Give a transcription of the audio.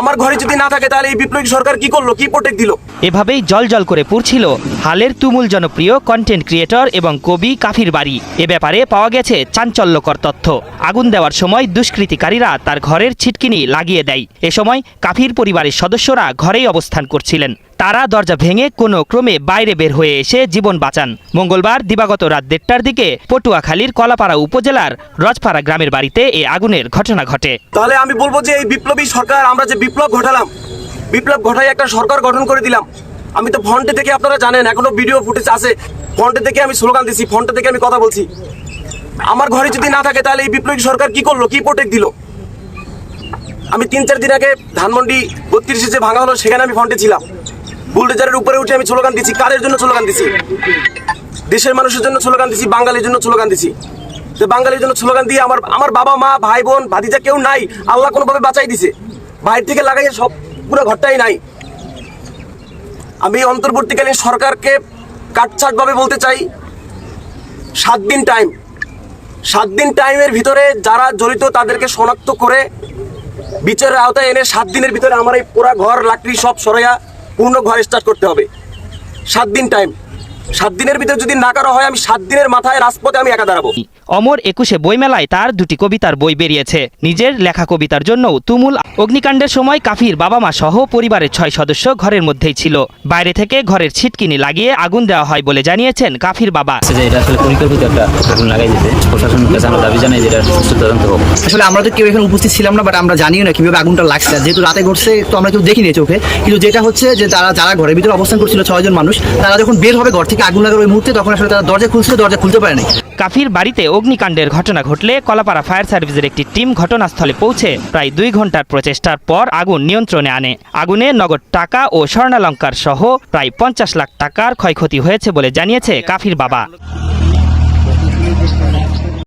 আমার ঘরে যদি না থাকে, তাহলে এই বিপ্লবী সরকার কি করল? কি প্রোটেক্ট দিল? এভাবেই জল জল করে পুড়ছিল হালের তুমুল জনপ্রিয় কন্টেন্ট ক্রিয়েটর এবং কবি কাফির বাড়ি। এ ব্যাপারে পাওয়া গেছে চাঞ্চল্যকর তথ্য। আগুন দেওয়ার সময় দুষ্কৃতিকারীরা তার ঘরের ছিটকিনি লাগিয়ে দেয়। এ সময় কাফির পরিবারের সদস্যরা ঘরেই অবস্থান করছিলেন। তারা দরজা ভেঙে কোনো ক্রমে বাইরে বের হয়ে এসে জীবন বাঁচান। মঙ্গলবার দিবাগত রাত দেড়টার দিকে পটুয়াখালীর কলাপাড়া উপজেলার রজপাড়া গ্রামের বাড়িতে এই আগুনের ঘটনা ঘটে। তাহলে আমি বলব যে এই বিপ্লবী সরকার, আমরা যে বিপ্লব ঘটালাম, বিপ্লব ঘটাই একটা সরকার গঠন করে দিলাম। আমি তো ফন্টে থেকে আপনারা জানেন, এখনও ভিডিও ফুটেজ আছে। ফন্টে থেকে আমি স্লোগান দিছি, ফন্টে থেকে আমি কথা বলছি। আমার ঘরে যদি না থাকে, তাহলে এই বিপ্লবী সরকার কি করল, কি প্রোটেক্ট দিল? আমি তিন চার দিন আগে ধানমন্ডি বত্রিশে যে ভাঙা হলো, সেখানে আমি ফন্টে ছিলাম। বুলডোজারের উপরে উঠে আমি স্লোগান দিচ্ছি কারের জন্য স্লোগান দিছি? দেশের মানুষের জন্য স্লোগান দিছি, বাঙালির জন্য স্লোগান দিছি। তো বাঙালির জন্য স্লোগান দিয়ে আমার আমার বাবা, মা, ভাই, বোন, ভাতিজা কেউ নাই, আল্লাহ কোনোভাবে বাঁচাই দিছে। বাইরে থেকে লাগাইয়ে সব পুরো ঘরটাই নাই। আমি অন্তর্বর্তীকালীন সরকারকে কাটছাটভাবে বলতে চাই, সাত দিন টাইম সাত দিন টাইমের ভিতরে যারা জড়িত তাদেরকে শনাক্ত করে, বিচারের আওতায় এনে সাত দিনের ভিতরে আমার এই পোড়া ঘর, লাকড়ি সব সরাইয়া পূর্ণ ঘর স্টার্ট করতে হবে। সাত দিন টাইম সাত দিনের ভিতরে যদি না করা হয় আমি সাত দিনের মাথায় রাজপথে আমি একা দাঁড়াবো। অমর একুশে বইমেলায় তার দুটি কবিতার বই বেরিয়েছে। নিজের লেখা কবিতার জন্যও তুমুল অগ্নিকাণ্ডের সময় কাফির বাবা মা সহ পরিবারের ছয় সদস্য ঘরের মধ্যেই ছিল। বাইরে থেকে ঘরের ছিটকিনি লাগিয়ে আগুন দেওয়া হয় বলে জানিয়েছেন কাফির বাবা। এটা আসলে পরিকল্পিত একটা আগুন লাগাই দিতে প্রশাসনের কাছে আমরা দাবি জানাই যে সুস্থ তদন্ত হোক। আসলে আমরা তো কেউ এখানে উপস্থিত ছিলাম না বাট আমরা জানিও না কীভাবে আগুনটা লাগছে। যেহেতু রাতে ঘটছে তো আমরা কেউ দেখিনি চোখে। কিন্তু যেটা হচ্ছে যে তারা যারা ঘরের ভিতরে অবস্থান করছিল ছয়জন মানুষ তারা যখন বের হবে ঘর থেকে আগুন লাগার ওই মুহূর্তে তখন আসলে তারা দরজা খুলছিল, দরজা খুলতে পারেনি। কাফির বাড়িতে অগ্নিকাণ্ডের ঘটনা ঘটলে কলাপাড়া ফায়ার সার্ভিসের একটি টিম ঘটনাস্থলে পৌঁছে প্রায় দুই ঘণ্টার প্রচেষ্টার পর আগুন নিয়ন্ত্রণে আনে। আগুনে নগদ টাকা ও স্বর্ণালঙ্কার সহ প্রায় পঞ্চাশ লাখ টাকার ক্ষয়ক্ষতি হয়েছে বলে জানিয়েছে কাফির বাবা।